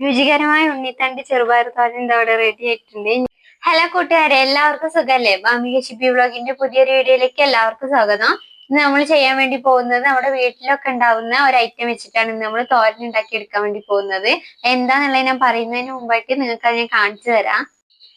രുചികരമായ ഉണ്ണിത്തണ്ടി ചെറുപയർ തോരൻ ഇതാ ഇവിടെ റെഡി ആയിട്ടുണ്ട്. ഹലോ കൂട്ടുകാരെ എല്ലാവർക്കും സുഖല്ലേ ഭാമിക ഷിപ്പി വ്ളോഗിന്റെ പുതിയൊരു വീഡിയോയിലേക്ക് എല്ലാവർക്കും സ്വാഗതം. ഇന്ന് നമ്മൾ ചെയ്യാൻ വേണ്ടി പോകുന്നത് നമ്മുടെ വീട്ടിലൊക്കെ ഉണ്ടാവുന്ന ഒരു ഐറ്റം വെച്ചിട്ടാണ് നമ്മൾ തോരൻ ഉണ്ടാക്കി എടുക്കാൻ വേണ്ടി പോകുന്നത്. എന്താന്നുള്ളത് ഞാൻ പറയുന്നതിന് മുമ്പായിട്ട് നിങ്ങൾക്ക് ഞാൻ കാണിച്ചു തരാം.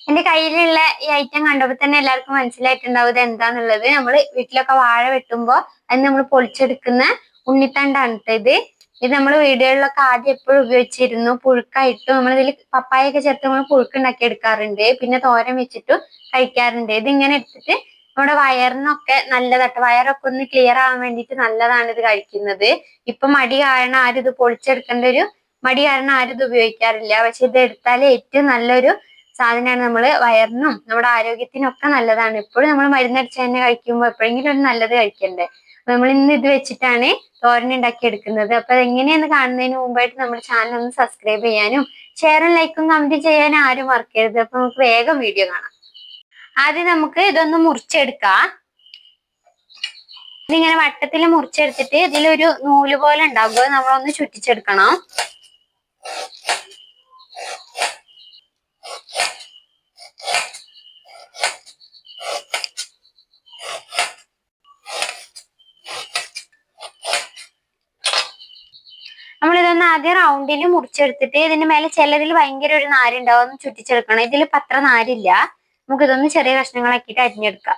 എന്റെ കയ്യിലുള്ള ഈ ഐറ്റം കണ്ടപ്പോൾ തന്നെ എല്ലാവർക്കും മനസ്സിലായിട്ടുണ്ടാവും ഇത് എന്താന്നുള്ളത്. നമ്മൾ വീട്ടിലൊക്കെ വാഴ വെട്ടുമ്പോൾ അത് നമ്മൾ പൊളിച്ചെടുക്കുന്ന ഉണ്ണിത്തണ്ടാണ് ഇത്. ഇത് നമ്മൾ വീടുകളിലൊക്കെ ആദ്യം എപ്പോഴും ഉപയോഗിച്ചിരുന്നു. പുഴുക്കായിട്ടും നമ്മൾ ഇതിൽ പപ്പായൊക്കെ ചേർത്ത് നമ്മൾ പുഴുക്കുണ്ടാക്കി എടുക്കാറുണ്ട്. പിന്നെ തോരൻ വെച്ചിട്ടും കഴിക്കാറുണ്ട്. ഇതിങ്ങനെ എടുത്തിട്ട് നമ്മുടെ വയറിനൊക്കെ നല്ലതാട്ടോ. വയറൊക്കെ ഒന്ന് ക്ലിയർ ആവാൻ വേണ്ടിയിട്ട് നല്ലതാണ് ഇത് കഴിക്കുന്നത്. ഇപ്പൊ മടി കാരണം ആരും ഇത് പൊളിച്ചെടുക്കേണ്ട ഒരു മടി കാരണം ആരും ഇത് ഉപയോഗിക്കാറില്ല. പക്ഷെ ഇത് എടുത്താൽ ഏറ്റവും നല്ലൊരു സാധനമാണ് നമ്മൾ വയറിനും നമ്മുടെ ആരോഗ്യത്തിനും ഒക്കെ നല്ലതാണ്. എപ്പോഴും നമ്മൾ മരുന്നടിച്ച് തന്നെ കഴിക്കുമ്പോൾ എപ്പോഴെങ്കിലും ഒരു നല്ലത് കഴിക്കണ്ടേ? നമ്മൾ ഇന്ന് ഇത് വെച്ചിട്ടാണ് തോരൻ ഉണ്ടാക്കി എടുക്കുന്നത് അപ്പൊ എങ്ങനെയാന്ന് കാണുന്നതിന് മുമ്പായിട്ട് നമ്മുടെ ചാനൽ ഒന്ന് സബ്സ്ക്രൈബ് ചെയ്യാനും ഷെയറും ലൈക്കും കമന്റ് ചെയ്യാനും ആരും മറക്കരുത്. അപ്പൊ നമുക്ക് വേഗം വീഡിയോ കാണാം. ആദ്യം നമുക്ക് ഇതൊന്ന് മുറിച്ചെടുക്കാം. ഇതിങ്ങനെ വട്ടത്തിൽ മുറിച്ചെടുത്തിട്ട് ഇതിലൊരു നൂൽ പോലെ ഉണ്ടാകും അത് നമ്മളൊന്ന് ചുറ്റിച്ചെടുക്കണം. ആദ്യം റൗണ്ടിൽ മുറിച്ചെടുത്തിട്ട് ഇതിന്റെ മേലെ ചിലതിൽ ഭയങ്കര ഒരു നാരുണ്ടാവും ചുറ്റിച്ചെടുക്കണം. ഇതിൽ പത്ര നാരില്ല. നമുക്ക് ഇതൊന്ന് ചെറിയ കഷ്ണങ്ങളാക്കിയിട്ട് അരിഞ്ഞെടുക്കാം.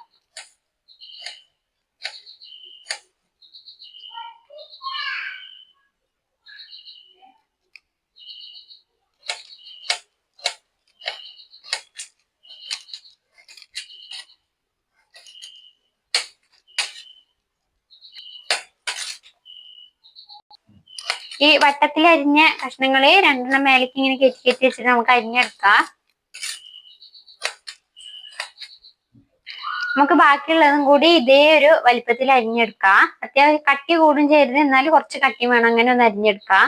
ഈ വട്ടത്തിൽ അരിഞ്ഞ കഷ്ണങ്ങൾ രണ്ടെണ്ണം മേലേക്ക് ഇങ്ങനെ കെറ്റി കെറ്റി വെച്ചിട്ട് നമുക്ക് അരിഞ്ഞെടുക്കാം. നമുക്ക് ബാക്കിയുള്ളതും കൂടി ഇതേ ഒരു വലിപ്പത്തിൽ അരിഞ്ഞെടുക്കാം. അത്യാവശ്യം കട്ടി കൂടും ചെയ്യരുത് എന്നാൽ കുറച്ച് കട്ടി വേണം. അങ്ങനെ ഒന്ന് അരിഞ്ഞെടുക്കാം.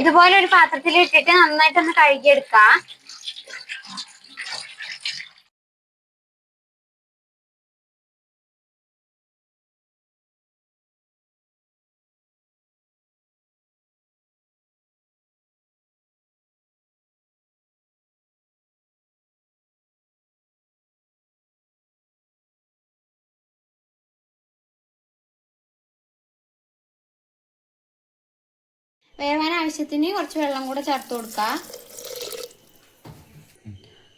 ഇതുപോലെ ഒരു പാത്രത്തിൽ ഇട്ടിട്ട് നന്നായിട്ടൊന്ന് കഴുകിയെടുക്കാം. വേവാൻ ആവശ്യത്തിന് കുറച്ച് വെള്ളം കൂടെ ചേർത്ത് കൊടുക്കാം.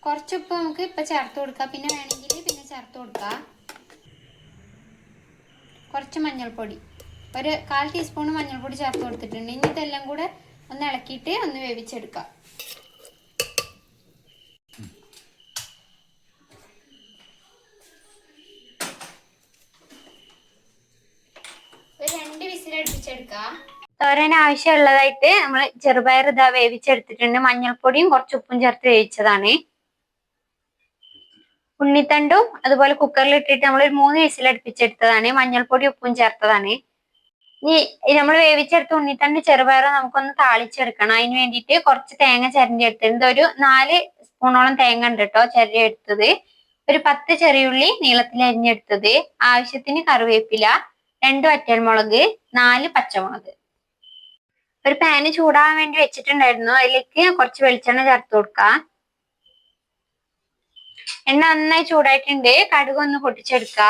കുറച്ച് നമുക്ക് ഇപ്പൊ ചേർത്ത് കൊടുക്കാം. പിന്നെ വേണമെങ്കിൽ പിന്നെ ചേർത്ത് കൊടുക്കാം. കുറച്ച് മഞ്ഞൾപ്പൊടി. ഒരു കാൽ ടീസ്പൂൺ മഞ്ഞൾപ്പൊടി ചേർത്ത് കൊടുത്തിട്ടുണ്ട്. ഇനി ഇതെല്ലാം കൂടെ ഒന്ന് ഇളക്കിയിട്ട് ഒന്ന് വേവിച്ചെടുക്കാം. ഒരു രണ്ട് വിസിലടുപ്പിച്ചെടുക്കാം. തോരൻ ആവശ്യമുള്ളതായിട്ട് നമ്മൾ ചെറുപയർ ഇതാ വേവിച്ചെടുത്തിട്ടുണ്ട്. മഞ്ഞൾപ്പൊടിയും കുറച്ച് ഉപ്പും ചേർത്ത് വേവിച്ചതാണ്. ഉണ്ണിത്തണ്ടും അതുപോലെ കുക്കറിൽ ഇട്ടിട്ട് നമ്മൾ ഒരു മൂന്ന് വിസിലടുപ്പിച്ചെടുത്തതാണ് മഞ്ഞൾപ്പൊടി ഉപ്പും ചേർത്തതാണ്. ഇനി നമ്മൾ വേവിച്ചെടുത്ത ഉണ്ണിത്തണ്ട് ചെറുപയർ നമുക്കൊന്ന് താളിച്ചെടുക്കണം. അതിന് വേണ്ടിയിട്ട് കുറച്ച് തേങ്ങ ചിരണ്ടി ഒരു നാല് സ്പൂണോളം തേങ്ങ ഉണ്ട് കേട്ടോ ചിരണ്ടി എടുത്തത്. ഒരു പത്ത് ചെറിയുള്ളി നീളത്തിൽ അരിഞ്ഞെടുത്തത്. ആവശ്യത്തിന് കറിവേപ്പില രണ്ട് വറ്റൽമുളക് നാല് പച്ചമുളക്. ഒരു പാന് ചൂടാവാൻ വേണ്ടി വെച്ചിട്ടുണ്ടായിരുന്നു. അതിലേക്ക് കുറച്ച് വെളിച്ചെണ്ണ ചേർത്ത് കൊടുക്കാം. എണ്ണ നന്നായി ചൂടായിട്ടുണ്ട്. കടുക് ഒന്ന് പൊട്ടിച്ചെടുക്ക.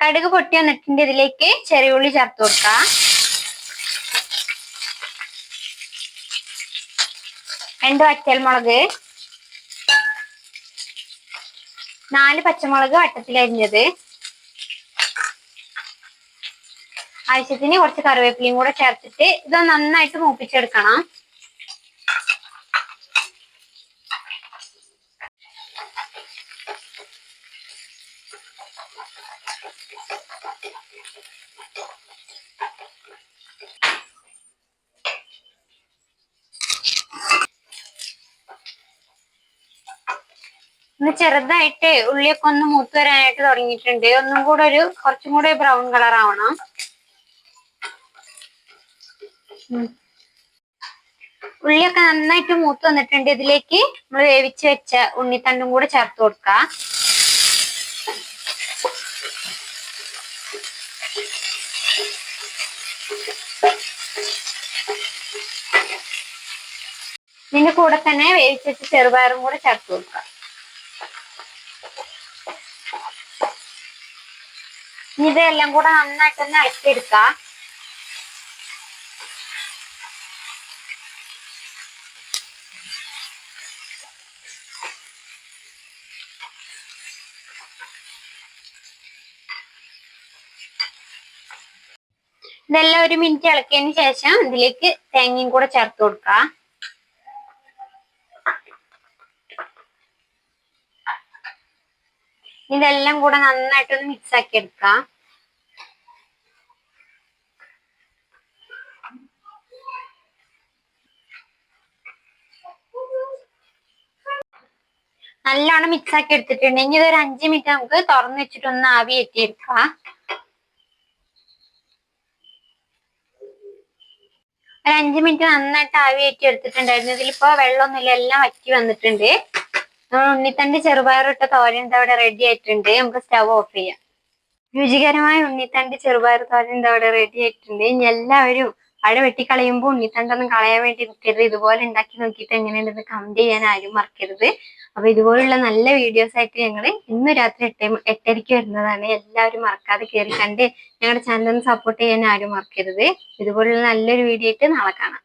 കടുക് പൊട്ടിയ വന്നിട്ടുണ്ട് ഇതിലേക്ക് ചെറിയ ഉള്ളി ചേർത്ത് കൊടുക്കാം. രണ്ട് വറ്റൽമുളക്. നാല് പച്ചമുളക് വട്ടത്തിൽ അരിഞ്ഞത്. ആവശ്യത്തിന് കുറച്ച് കറിവേപ്പിലയും കൂടെ ചേർത്തിട്ട് ഇത് നന്നായിട്ട് മൂപ്പിച്ചെടുക്കണം. ഒന്ന് ചെറുതായിട്ട് ഉള്ളിയൊക്കെ ഒന്ന് മൂത്ത് വരാനായിട്ട് തുടങ്ങിയിട്ടുണ്ട്. ഒന്നും കൂടെ ഒരു കുറച്ചും കൂടെ ബ്രൗൺ കളർ ആവണം. ഉള്ളിയൊക്കെ നന്നായിട്ട് മൂത്ത് വന്നിട്ടുണ്ട്. ഇതിലേക്ക് നമ്മൾ വേവിച്ച് വെച്ച ഉണ്ണിത്തണ്ടും കൂടെ ചേർത്ത് കൊടുക്കാം. ഇതിന്റെ കൂടെ തന്നെ വേവിച്ച് വെച്ച ചെറുപയറും കൂടെ ചേർത്ത് കൊടുക്കാം. ഇതെല്ലാം കൂടെ നന്നായിട്ട് തന്നെ ഇളക്കിയെടുക്കാം ഇതെല്ലാം ഒരു മിനിറ്റ് ഇളക്കിയതിന് ശേഷം ഇതിലേക്ക് തേങ്ങയും കൂടെ ചേർത്ത് കൊടുക്കാം. ഇതെല്ലാം കൂടെ നന്നായിട്ടൊന്ന് മിക്സ് ആക്കി എടുക്കാം. നല്ലോണം മിക്സ് ആക്കി എടുത്തിട്ടുണ്ട്. ഇനി ഇതൊരു അഞ്ച് മിനിറ്റ് നമുക്ക് തുറന്നു വെച്ചിട്ട് ഒന്ന് ആവി എത്തിയെടുക്കാം ഒരു അഞ്ച് മിനിറ്റ് നന്നായിട്ട് ആവി ഏറ്റി എടുത്തിട്ടുണ്ടായിരുന്നു ഇതിലിപ്പോ വെള്ളമൊന്നുമില്ല എല്ലാം വറ്റി വന്നിട്ടുണ്ട്. നമ്മൾ ഉണ്ണിത്തണ്ട് ചെറുപയറിട്ട തോരൻ ഇതവിടെ റെഡി ആയിട്ടുണ്ട്. നമുക്ക് സ്റ്റവ് ഓഫ് ചെയ്യാം. രുചികരമായ ഉണ്ണിത്തണ്ട് ചെറുപയർ തോരൻ ഇതവിടെ റെഡി ആയിട്ടുണ്ട്. ഇനി എല്ലാവരും അവിടെ വെട്ടിക്കളയുമ്പോൾ ഉണ്ണിത്തണ്ടൊന്നും കളയാൻ വേണ്ടി നിൽക്കരുത് ഇതുപോലെ ഉണ്ടാക്കി നോക്കിയിട്ട് എങ്ങനെയുണ്ടെന്ന് കമന്റ് ചെയ്യാൻ ആരും മറക്കരുത്. അപ്പൊ ഇതുപോലുള്ള നല്ല വീഡിയോസ് ആയിട്ട് ഞങ്ങൾ ഇന്ന് രാത്രി എട്ട് എട്ടരയ്ക്ക് വരുന്നതാണ്. എല്ലാവരും മറക്കാതെ കയറി കണ്ട് ഞങ്ങളുടെ ചാനൽ സപ്പോർട്ട് ചെയ്യാൻ ആരും മറക്കരുത്. ഇതുപോലുള്ള നല്ലൊരു വീഡിയോ ആയിട്ട് നാളെ കാണാം.